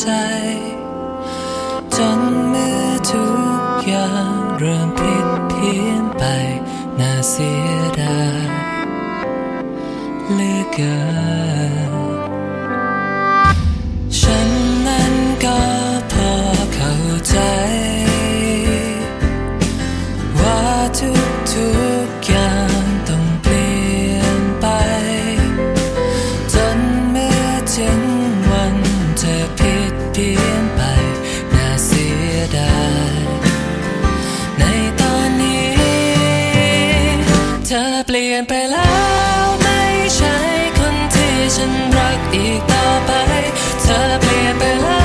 ใจ จนเมื่อทุกอย่างเริ่มผิดเพี้ยนไป น่าเสียดายเลือเกินฉันนั้นก็พอเข้าใจ ว่าทุก ลี่ยนไปแล้วไม่ใช่คนที่ฉันรักอีกต่อไป เธอเปลี่ยนไปแล้ว